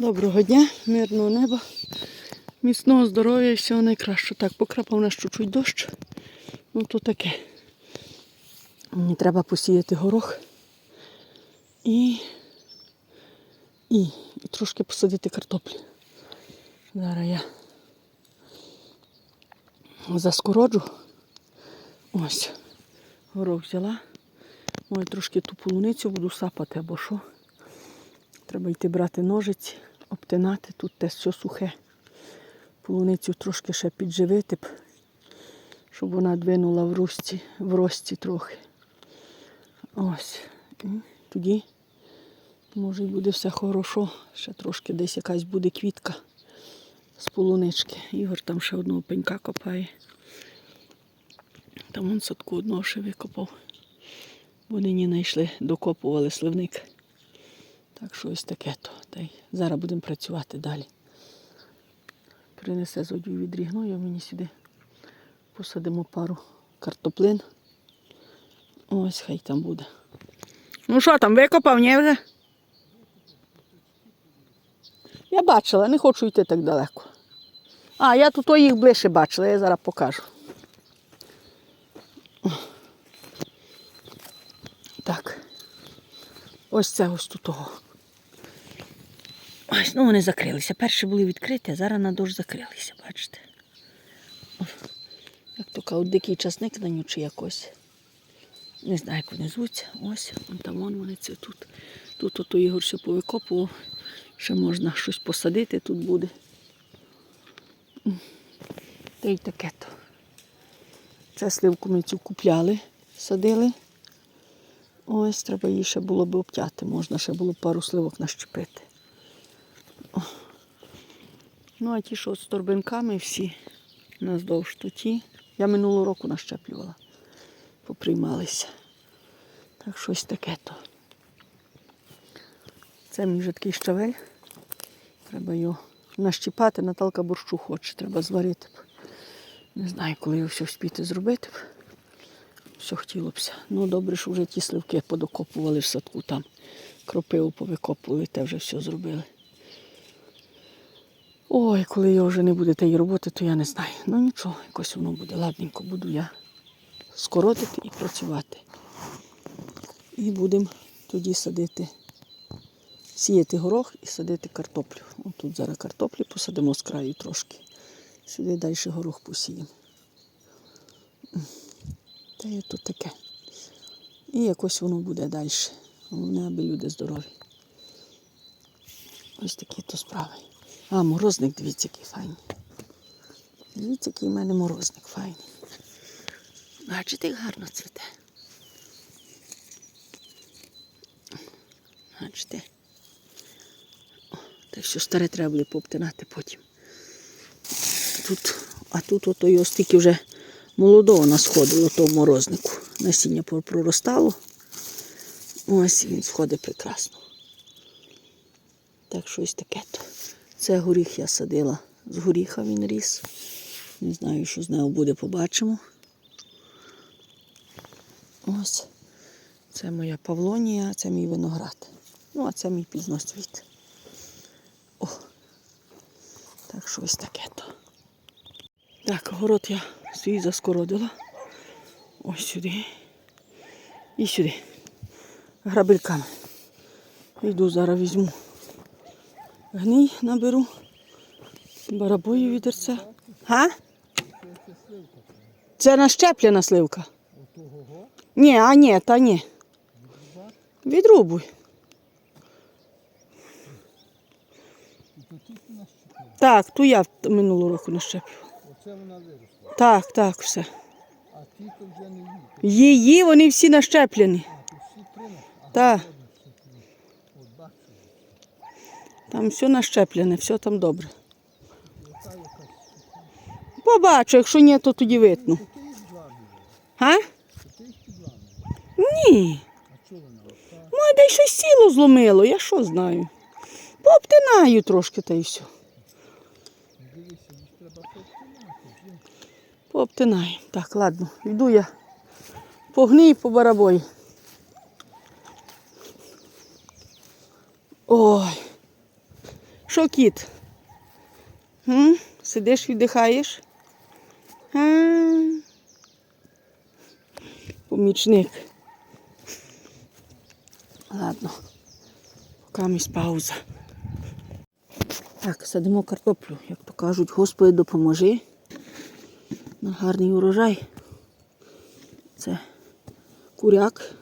Доброго дня, мирного неба, міцного здоров'я і всього найкращого. Так, покрапав нас чуть-чуть дощ. Ну то таке. Мені треба посіяти горох і, і, і трошки посадити картоплі. Зараз я заскороджу. Ось. Горох взяла. Ой, трошки ту полуницю буду сапати або що. Треба йти брати ножиці, обтинати. Тут те все сухе. Полуницю трошки ще підживити, б, щоб вона двинула в рості, в рості трохи. Ось. І тоді, може, буде все хорошо. Ще трошки десь якась буде квітка з полунички. Ігор там ще одного пенька копає. Там он садку одного ще викопав. Вони не знайшли, докопували сливник. Так що ось таке то. Та й зараз будемо працювати далі. Принесе зодю відрігною мені сюди. Посадимо пару картоплин. Ось хай там буде. Ну що там, викопав, ні вже? Я бачила, не хочу йти так далеко. А, я тут їх ближче бачила, я зараз покажу. Так. Ось це ось тут того. Ось, ну вони закрилися. Перші були відкриті, а зараз на дощ закрилися, бачите. Як то кажуть, дикий часник на ню чи якось. Не знаю, як вони звуться. Ось, вон там вон вони це тут. Тут ото Ігор все повикопував. Ще можна щось посадити тут буде. Та й таке то. Це сливку ми цю купляли, садили. Ось треба її ще було б обтяти. Можна ще було пару сливок нащепити. Ну, а ті, що з торбинками всі наздовж то. Я минулого року нащеплювала. Поприймалися. Так щось таке то. Це мій вже такий щавель. Треба його нащіпати. Наталка борщу хоче, треба зварити. б. Не знаю, коли його все вспіти зробити. б. Все хотілося б. Ну, добре, що вже ті сливки подокопували в садку там. Кропиву повикопували, те вже все зробили. Ой, коли його вже не буде тієї роботи, то я не знаю. Ну нічого, якось воно буде. Ладненько, буду я скоротити і працювати. І будемо тоді садити, сіяти горох і садити картоплю. От тут зараз картоплі посадимо з краю трошки. Сюди далі горох посіємо. Та є тут таке. І якось воно буде далі. Головне, аби люди здорові. Ось такі то справи. А, морозник, дивіться, який файний. Дивіться, який в мене морозник файний. Бачите, як гарно цвіте. Бачите. О, Та все старе треба буде пообтинати потім. Тут, а тут ото його стільки вже молодого насходило того морознику. Насіння проростало. Ось він сходить прекрасно. Так щось таке то. Це горіх я садила. З горіха він ріс. Не знаю, що з нього буде, побачимо. Ось. Це моя павлонія, це мій виноград. Ну, а це мій пізноцвіт. О. Так що ось таке то. Так, город я свій заскородила. Ось сюди. І сюди. Грабельками. Йду зараз візьму. Гній наберу. Барабою відерце. Га? Це нащеплена сливка. Ні, а ні, та ні. Відрубуй. Так, ту я минулого року нащеплювала. Оце вона виросла. Так, так, все. А ті то вже не її. Її вони всі нащеплені. Так, от бачу, там все нащеплене, все там добре. Побачу, якщо ні, то тоді витну. А? Ні. А де щось сіло зломило, я що знаю. Пообтинаю трошки та й все. Пообтинаю. Так, ладно, йду я по гній, по барабої. Ой. Що, кіт? М? Сидиш, віддихаєш? А. Помічник. Ладно, поки місь пауза. Так, садимо картоплю, як то кажуть, Господи, допоможи. На гарний урожай. Це куряк.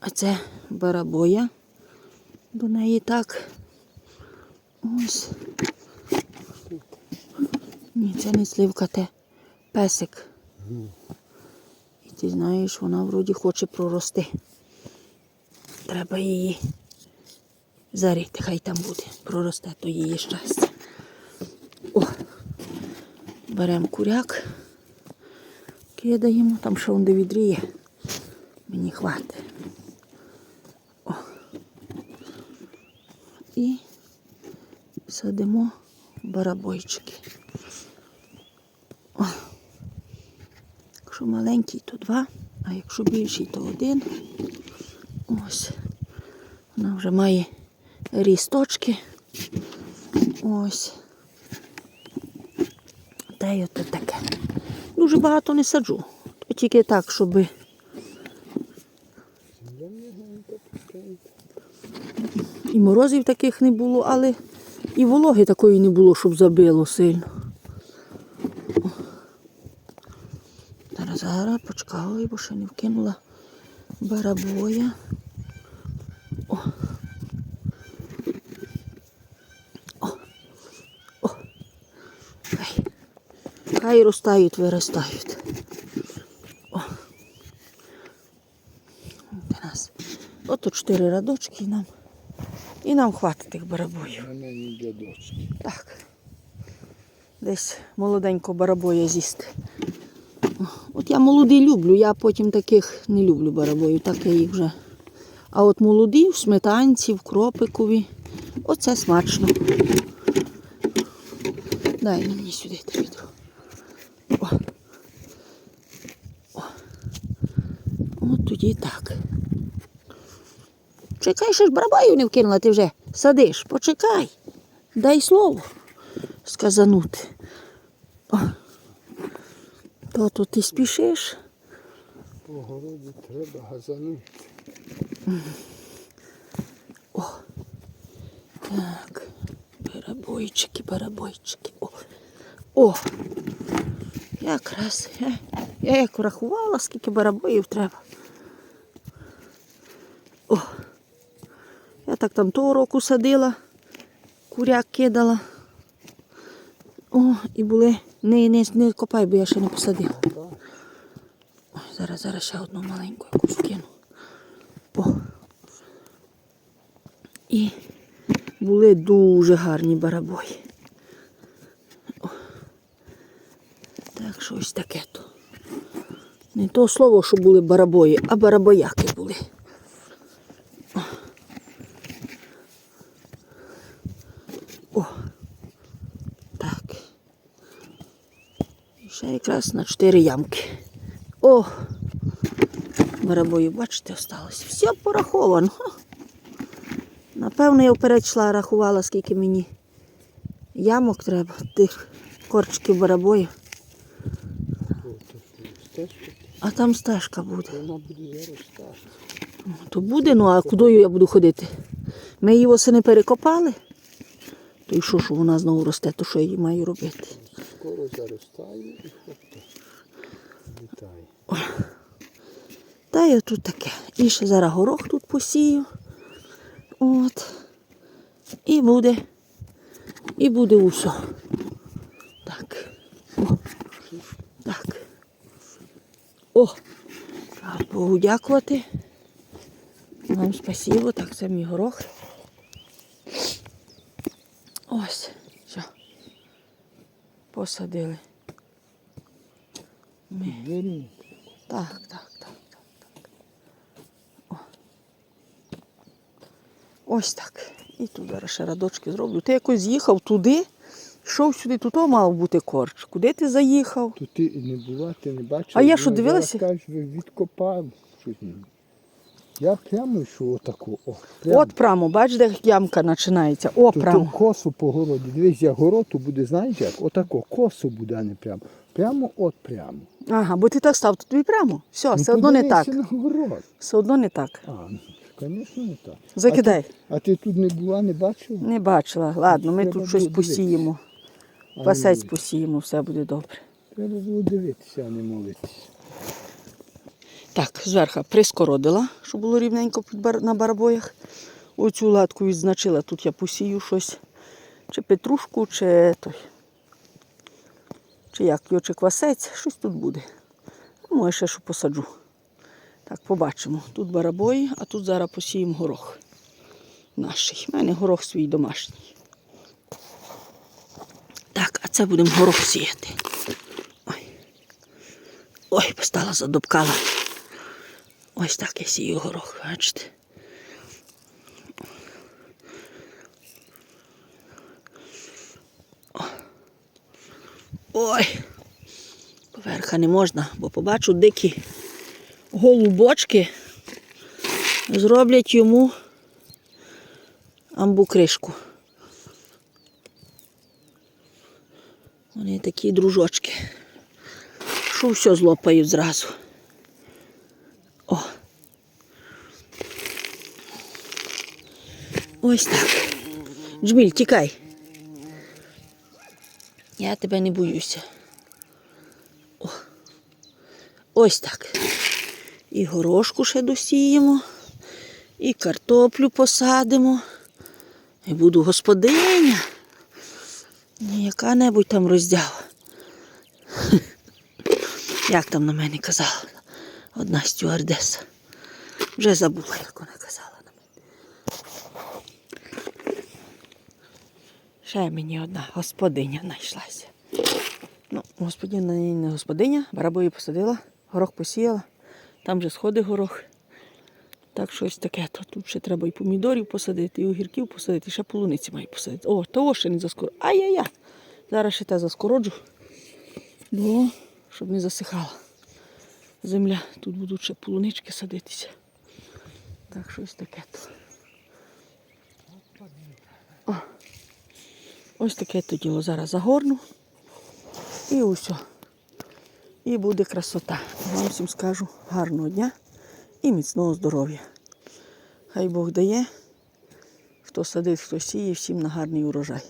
А це барабоя. До неї так. Ось. Ні, це не сливка, те песик. І ти знаєш, вона вроді хоче прорости. Треба її зарити, хай там буде. Проросте, то її щастя. О, беремо куряк, кидаємо, там он де відріє. Мені хватить. О. І садимо барабойчики. О. Якщо маленький, то два, а якщо більший, то один. Ось. Вона вже має рісточки. Ось. Та й ото таке. Дуже багато не саджу. Тільки так, щоб і морозів таких не було, але і вологи такої не було, щоб забило сильно. Зараз зараз почекаю, бо ще не вкинула барабоя. О. О. О. Хай. Хай ростають, виростають. О. Ото чотири радочки нам. І нам хватить тих барабоїв. Так. Десь молоденько барабоя з'їсти. От я молоді люблю, я потім таких не люблю барабоїв, так я їх вже. А от молоді в сметанці, в кропикові. Оце смачно. Дай мені сюди те відро. О. О. От тоді так. Чекай, ще ж барабаю не вкинула, ти вже садиш. Почекай. Дай слово сказанути. О. То ти спішиш. По городу треба газанути. О. Так. Барабойчики, барабойчики. О. О. Якраз. Я, я як рахувала, скільки барабоїв треба. О. Я так там того року садила, куряк кидала. О, і були. Не, не, не копай, бо я ще не посадила. Ой, зараз, зараз ще одну маленьку якусь кину. О. І були дуже гарні барабої. О. Так що ось таке то. Не то слово, що були барабої, а барабояки були. О. Так. І ще якраз на чотири ямки. О! Барабої, бачите, осталось. Все пораховано. Напевно, я вперед йшла, рахувала, скільки мені ямок треба, тих корчиків барабою. А там стежка буде. То буде, ну а куди я буду ходити? Ми її восени перекопали. То і що, що вона знову росте, то що я її маю робити? Скоро заростає і хопа. Літає. Та й тут таке. І ще зараз горох тут посію. От. І буде. І буде усе. Так. О. Так. О! Богу дякувати. Вам спасибо. Так, це мій горох. Ось. Все. Посадили. Ми. Так, так, так, так, так. О. Ось так. І тут зараз ще радочки зроблю. Ти якось з'їхав туди, йшов сюди, тут мав бути корч. Куди ти заїхав? То ти не була, ти не бачила. А я що, дивилася? відкопав. Щось. Я прямо йшов отаку. О, прямо. От прямо, бач, де ямка починається. О, Тут ту прямо. косу по городі. Дивись, як город то буде, знаєш як? Отако, косу буде, а не прямо. Прямо от прямо. Ага, бо ти так став, то тобі прямо. Все, все Ну, одно не так. подивися на город. Все одно не так. А, ну, звісно, не так. Закидай. А ти тут не була, не бачила? Не бачила. Ладно, ми Треба тут щось було дивитися. посіємо. А, Пасець посіємо, все буде добре. Треба було дивитися, а не молитися. Так, зверху прискородила, щоб було рівненько на барабоях. Оцю латку відзначила, тут я посію щось. Чи петрушку, чи той. Чи як його, чи квасець, щось тут буде. Ну, Може, ще що посаджу. Так, побачимо. Тут барабої, а тут зараз посіємо горох. Наший. У мене горох свій домашній. Так, а це будемо горох сіяти. Ой. Ой, постала задобкала. Ось так я сію горох, бачите. Ой. Поверха не можна, бо побачу дикі голубочки, зроблять йому амбукришку. Вони такі дружочки. Що все злопають зразу. Ось так. Джміль, тікай. Я тебе не боюся. О. Ось так. І горошку ще досіємо, і картоплю посадимо. І буду господиня. Яка-небудь там роздява. Як там на мене казала одна стюардеса. Вже забула, як вона казала на мене. Ще мені одна господиня знайшлася. Ну, господиня не господиня, барабою посадила, горох посіяла, там вже сходить горох. Так щось таке. То тут ще треба і помідорів посадити, і огірків посадити, і ще полуниці маю посадити. О, того ще не заскоро. Ай-яй-яй. Зараз ще те заскороджу. Бо, щоб не засихала земля. Тут будуть ще полунички садитися. Так, щось таке то. Ось таке то діло зараз загорну. І усе. І буде красота. Вам всім скажу гарного дня і міцного здоров'я. Хай Бог дає, хто садить, хто сіє, всім на гарний урожай.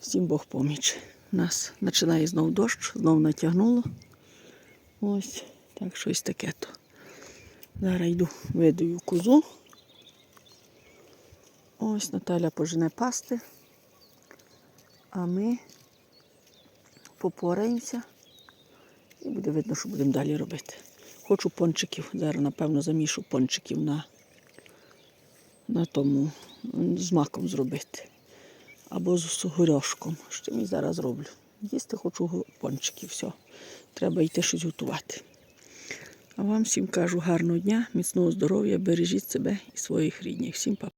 Всім Бог поміч. У нас починає знову дощ, знову натягнуло. Ось так щось таке то. Зараз йду видаю козу. Ось Наталя пожене пасти. А ми попораємося і буде видно, що будемо далі робити. Хочу пончиків. Зараз, напевно, замішу пончиків на, на тому з маком зробити. Або з горішком. Що я зараз зроблю? Їсти хочу пончиків, все. Треба йти щось готувати. А вам всім кажу гарного дня, міцного здоров'я, бережіть себе і своїх рідних. Всім па.